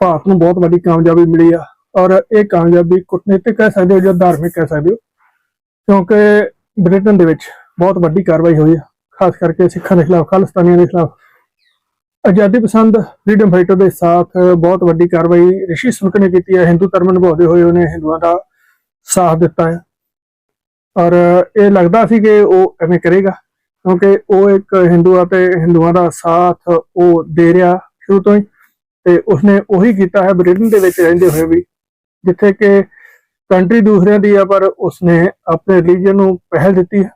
ਭਾਰਤ ਨੂੰ ਬਹੁਤ ਵੱਡੀ ਕਾਮਯਾਬੀ ਮਿਲੀ ਆ ਔਰ ਇਹ ਕਾਮਯਾਬੀ ਕੂਟਨੀਤਿਕ ਕਹਿ ਸਕਦੇ ਹੋ ਜਾਂ ਧਾਰਮਿਕ ਕਹਿ ਸਕਦੇ ਹੋ, ਕਿਉਂਕਿ ਬ੍ਰਿਟਨ ਦੇ ਵਿੱਚ ਬਹੁਤ ਵੱਡੀ ਕਾਰਵਾਈ ਹੋਈ ਆ, ਖਾਸ ਕਰਕੇ ਸਿੱਖਾਂ ਦੇ ਖਿਲਾਫ, ਖਾਲਿਸਤਾਨੀਆਂ ਦੇ ਖਿਲਾਫ। ਆਜ਼ਾਦੀ ਪਸੰਦ ਫਰੀडम ਫਾਈਟਰ ਦੇ ਸਾਥ ਬਹੁਤ ਵੱਡੀ ਕਾਰਵਾਈ ਰਿਸ਼ੀ ਸੁਲਕ ਨੇ ਕੀਤੀ ਹੈ ਹਿੰਦੂ ਧਰਮ ਨਿਭਾਉਂਦੇ ਹੋਏ ਉਹਨੇ ਹਿੰਦੂਆਂ ਦਾ ਸਾਥ ਦਿੱਤਾ ਹੈ ਔਰ ਇਹ ਲੱਗਦਾ ਸੀ ਕਿ ਉਹ ਐਵੇਂ ਕਰੇਗਾ, ਕਿਉਂਕਿ ਉਹ ਇੱਕ ਹਿੰਦੂਆਂ ਆ ਤੇ ਹਿੰਦੂਆਂ ਦਾ ਸਾਥ ਉਹ ਦੇ ਰਿਹਾ ਸ਼ੁਰੂ ਤੋਂ ਹੀ। ਤੇ ਉਸਨੇ ਉਹੀ ਕੀਤਾ ਹੈ ਬ੍ਰਿਟਨ ਦੇ ਵਿੱਚ ਰਹਿੰਦੇ ਹੋਏ ਵੀ, ਜਿੱਥੇ ਕਿ ਕੰਟਰੀ ਦੂਸਰਿਆਂ ਦੀ ਆ, ਪਰ ਉਸਨੇ ਆਪਣੇ ਰਿਲੀਜਨ ਨੂੰ ਪਹਿਲ ਦਿੱਤੀ ਹੈ।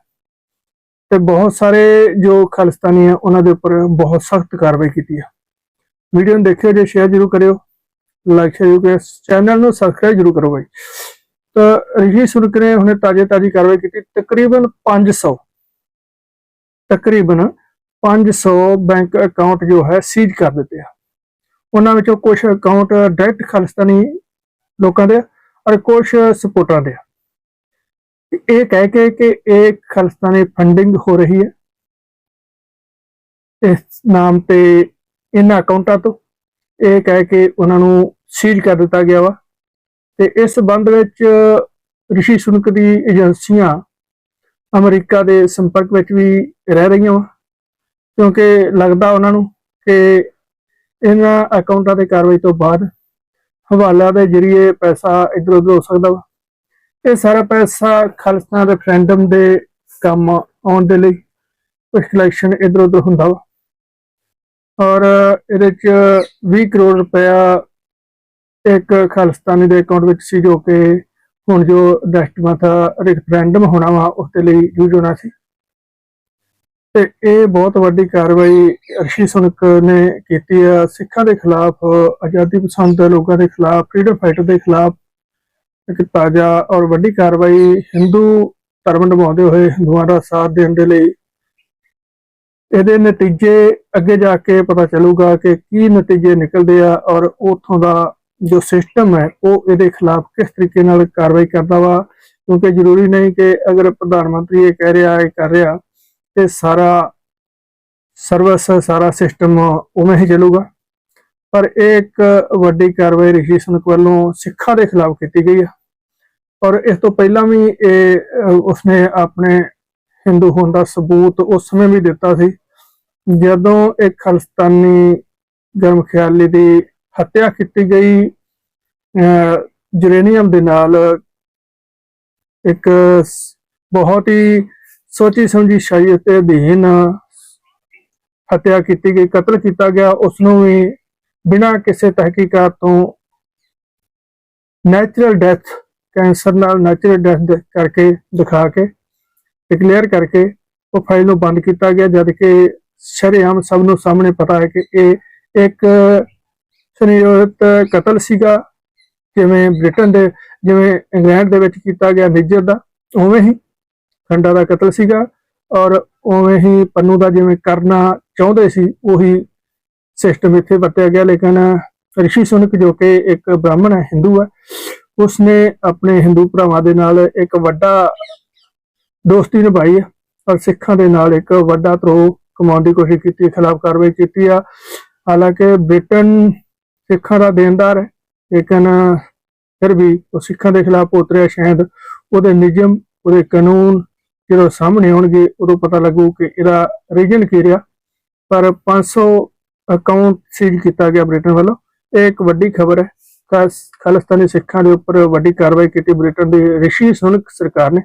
ਤੇ ਬਹੁਤ ਸਾਰੇ ਜੋ ਖਾਲਿਸਤਾਨੀ ਆ, ਉਹਨਾਂ ਦੇ ਉੱਪਰ ਬਹੁਤ ਸਖਤ ਕਾਰਵਾਈ ਕੀਤੀ ਹੈ ਵੀਡੀਓ ਨੂੰ ਦੇਖਿਓ ਜੇ ਸ਼ੇਅਰ ਜ਼ਰੂਰ ਕਰਿਓ। ਲਾਈਕ ਸ਼ੇਅਰ ਜ਼ਰੂਰ ਕਰਿਓ। ਚੈਨਲ ਨੂੰ ਸਬਸਕ੍ਰਾਈਬ ਜ਼ਰੂਰ ਕਰੋ ਬਾਈ। ਤਾਂ ਰਿਸ਼ੀ ਸੁਨਕ ਨੇ ਹੁਣੇ ਤਾਜ਼ੇ ਤਾਜ਼ੀ ਕਾਰਵਾਈ ਕੀਤੀ। ਤਕਰੀਬਨ 500 ਤਕਰੀਬਨ 500 ਬੈਂਕ ਅਕਾਊਂਟ ਜੋ ਹੈ ਸੀਜ਼ ਕਰ ਦਿੱਤੇ ਆ। ਉਹਨਾਂ ਵਿੱਚੋਂ ਕੁਝ ਅਕਾਊਂਟ ਡਾਇਰੈਕਟ ਖਾਲਿਸਤਾਨੀ ਲੋਕਾਂ ਦੇ ਆ ਔਰ ਕੁਝ ਸਪੋਰਟਰਾਂ ਦੇ ਆ। ਇਹ ਕਹਿ ਕੇ ਕਿ ਇਹ ਖਾਲਿਸਤਾਨੀ ਫੰਡਿੰਗ ਹੋ ਰਹੀ ਹੈ। ਇਸ ਨਾਮ ਤੇ ਇਹਨਾਂ ਅਕਾਊਂਟਾਂ ਤੋਂ ਇਹ ਕਹਿ ਕੇ ਉਹਨਾਂ ਨੂੰ ਸੀਲ ਕਰ ਦਿੱਤਾ ਗਿਆ ਵਾ। ਤੇ ਇਸ ਸੰਬੰਧ ਵਿੱਚ ਰਿਸ਼ੀ ਸੁਨਕ ਦੀ ਏਜੰਸੀਆਂ ਅਮਰੀਕਾ ਦੇ ਸੰਪਰਕ ਵਿੱਚ ਵੀ ਰਹਿ ਰਹੀਆਂ ਵਾ। ਕਿਉਂਕਿ ਲੱਗਦਾ ਉਹਨਾਂ ਨੂੰ ਕਿ ਇਹਨਾਂ ਅਕਾਊਂਟਾਂ ਤੇ ਕਾਰਵਾਈ ਤੋਂ ਬਾਅਦ ਹਵਾਲਾ ਦੇ ਜ਼ਰੀਏ ਪੈਸਾ ਇਧਰ ਉਧਰ ਹੋ ਸਕਦਾ ਵਾ। ਇਹ ਸਾਰਾ ਪੈਸਾ ਖਾਲਿਸਤਾਨ ਰੈਫਰੈਂਡਮ ਦੇ ਕੰਮ ਆਉਣ ਦੇ ਲਈ ਕੁਝ ਕਲੈਕਸ਼ਨ ਇਧਰ ਉਧਰ ਹੁੰਦਾ ਵਾ। ਔਰ ਇਹਦੇ ਚ 20 ਕਰੋੜ ਰੁਪਇਆ ਇੱਕ ਖਾਲਿਸਤਾਨੀ ਦੇ ਅਕਾਊਂਟ ਵਿੱਚ ਸੀ ਜੋ ਕਿ ਹੁਣ ਜੋ ਨੈਕਸਟ ਮੰਥ ਰੈਫਰੈਂਡਮ ਹੋਣਾ ਵਾ, ਉਸ ਦੇ ਲਈ ਯੂਜ਼ ਹੋਣਾ ਸੀ। ਤੇ ਇਹ ਬਹੁਤ ਵੱਡੀ ਕਾਰਵਾਈ ਅਰਸ਼ੀ ਸੁਨਕ ਨੇ ਕੀਤੀ ਆ। ਸਿੱਖਾਂ ਦੇ ਖਿਲਾਫ, ਆਜ਼ਾਦੀ ਪਸੰਦ ਲੋਕਾਂ ਦੇ ਖਿਲਾਫ ਫਰੀडम ਫਾਈਟਰ ਦੇ ਖਿਲਾਫ ਇੱਕ ਤਾਜ਼ਾ ਔਰ ਵੱਡੀ ਕਾਰਵਾਈ ਹਿੰਦੂ ਧਰਮ ਨਿਭਾਉਂਦੇ ਹੋਏ ਹਿੰਦੂਆਂ ਦਾ ਸਾਥ ਦੇਣ ਦੇ ਲਈ। ਇਹਦੇ ਨਤੀਜੇ ਅੱਗੇ ਜਾ ਕੇ ਪਤਾ ਚੱਲੂਗਾ ਕਿ ਕੀ ਨਤੀਜੇ ਨਿਕਲਦੇ ਆ ਔਰ ਉਥੋਂ ਦਾ ਜੋ ਸਿਸਟਮ ਹੈ, ਉਹ ਇਹਦੇ ਖਿਲਾਫ ਕਿਸ ਤਰੀਕੇ ਨਾਲ ਕਾਰਵਾਈ ਕਰਦਾ ਵਾ। ਕਿਉਂਕਿ ਜ਼ਰੂਰੀ ਨਹੀਂ ਕਿ ਅਗਰ ਪ੍ਰਧਾਨ ਮੰਤਰੀ ਇਹ ਕਹਿ ਰਿਹਾ, ਇਹ ਕਰ ਰਿਹਾ ਤੇ ਸਾਰਾ ਸਰਵਿਸ ਸਾਰਾ ਸਿਸਟਮ ਉਵੇਂ ਹੀ ਚੱਲੂਗਾ। ਪਰ ਇਹ ਇੱਕ ਵੱਡੀ ਕਾਰਵਾਈ ਰਿਸ਼ੀ ਸੁਨਕ ਵੱਲੋਂ ਸਿੱਖਾਂ ਦੇ ਖਿਲਾਫ ਕੀਤੀ ਗਈ ਹੈ ਔਰ ਇਸ ਤੋਂ ਪਹਿਲਾਂ ਵੀ ਇਹ, ਉਸਨੇ ਆਪਣੇ ਹਿੰਦੂ ਹੋਣ ਦਾ ਸਬੂਤ ਉਸ ਸਮੇਂ ਵੀ ਦਿੱਤਾ ਸੀ, ਜਦੋਂ ਇੱਕ ਖਾਲਿਸਤਾਨੀ ਗਰਮ ਖਿਆਲੀ ਦੀ ਹੱਤਿਆ ਕੀਤੀ ਗਈ। ਜੁਰੇਨੀਅਮ ਦੇ ਨਾਲ ਇੱਕ ਬਹੁਤ ਹੀ ਸੋਚੀ ਸਮਝੀ ਸ਼ਾਇਦ ਤੇ ਅਧੀਨ ਹੱਤਿਆ ਕੀਤੀ ਗਈ, ਕਤਲ ਕੀਤਾ ਗਿਆ ਉਸ ਨੂੰ ਵੀ ਬਿਨਾਂ ਕਿਸੇ ਤਹਿਕੀਕਾਤ ਤੋਂ ਨੈਚੁਰਲ ਡੈਥ ਕੈਂਸਰ ਨਾਲ ਨੈਚੁਰਲ ਡੈਥ ਕਰਕੇ ਦਿਖਾ ਕੇ ਡਿਕਲੇਅਰ ਕਰਕੇ ਉਹ ਫਾਈਲ ਨੂੰ ਬੰਦ ਕੀਤਾ ਗਿਆ, ਜਦ ਕਿ ਸ਼ਰੇਆਮ ਸਭ ਨੂੰ ਸਾਹਮਣੇ ਪਤਾ ਹੈ ਕਿ ਇਹ ਇੱਕ ਸੰਯੋਜਿਤ ਕਤਲ ਸੀਗਾ, ਜਿਵੇਂ ਬ੍ਰਿਟਨ ਦੇ, ਜਿਵੇਂ ਇੰਗਲੈਂਡ ਦੇ ਵਿੱਚ ਕੀਤਾ ਗਿਆ, ਨਿਜਰ ਦਾ, ਉਵੇਂ ਹੀ ਖੰਡਾ ਦਾ ਕਤਲ ਸੀਗਾ ਔਰ ਉਵੇਂ ਹੀ ਪੰਨੂ ਦਾ ਜਿਵੇਂ ਕਰਨਾ ਚਾਹੁੰਦੇ ਸੀ, ਉਹੀ ਸਿਸਟਮ ਇੱਥੇ ਵਰਤਿਆ ਗਿਆ, ਲੇਕਿਨ ਰਿਸ਼ੀ ਸੁਨਕ ਜੋ ਕਿ ਇੱਕ ਬ੍ਰਾਹਮਣ ਹੈ, ਹਿੰਦੂ ਹੈ, ਉਸਨੇ ਆਪਣੇ ਹਿੰਦੂ ਭਰਾਵਾਂ ਦੇ ਨਾਲ ਇੱਕ ਵੱਡਾ ਦੋਸਤੀ ਨਿਭਾਈ ਹੈ, ਔਰ ਸਿੱਖਾਂ ਦੇ ਨਾਲ ਇੱਕ ਵੱਡਾ ਧਰੋ ਕਮਾਉਣ ਦੀ ਕੋਸ਼ਿਸ਼ ਕੀਤੀ ਖਿਲਾਫ ਕਾਰਵਾਈ ਕੀਤੀ ਆ। ਹਾਲਾਂਕਿ ਬ੍ਰਿਟਨ ਸਿੱਖਾਂ ਦਾ ਦੇਣਦਾਰ ਹੈ, ਲੇਕਿਨ ਫਿਰ ਵੀ ਉਹ ਸਿੱਖਾਂ ਦੇ ਖਿਲਾਫ ਉਤਰਿਆ ਸ਼ਾਇਦ ਉਹਦੇ ਨਿਯਮ, ਉਹਦੇ ਕਾਨੂੰਨ ਜਦੋਂ ਸਾਹਮਣੇ ਆਉਣਗੇ, ਉਦੋਂ ਪਤਾ ਲੱਗੂ ਕਿ ਇਹਦਾ ਰੀਜਨ ਕੀ ਰਿਹਾ। ਪਰ 500 ਅਕਾਊਂਟ ਸੀਜ਼ ਕੀਤਾ ਗਿਆ ਬ੍ਰਿਟਨ ਵੱਲੋਂ। ਇਹ ਇੱਕ ਵੱਡੀ ਖਬਰ ਹੈ। ਖਾਸ ਖਾਲਿਸਤਾਨੀ ਸਿੱਖਾਂ ਦੇ ਉੱਪਰ ਵੱਡੀ ਕਾਰਵਾਈ ਕੀਤੀ ਬ੍ਰਿਟਨ ਦੀ ਰਿਸ਼ੀ ਸੁਨਕ ਸਰਕਾਰ ਨੇ।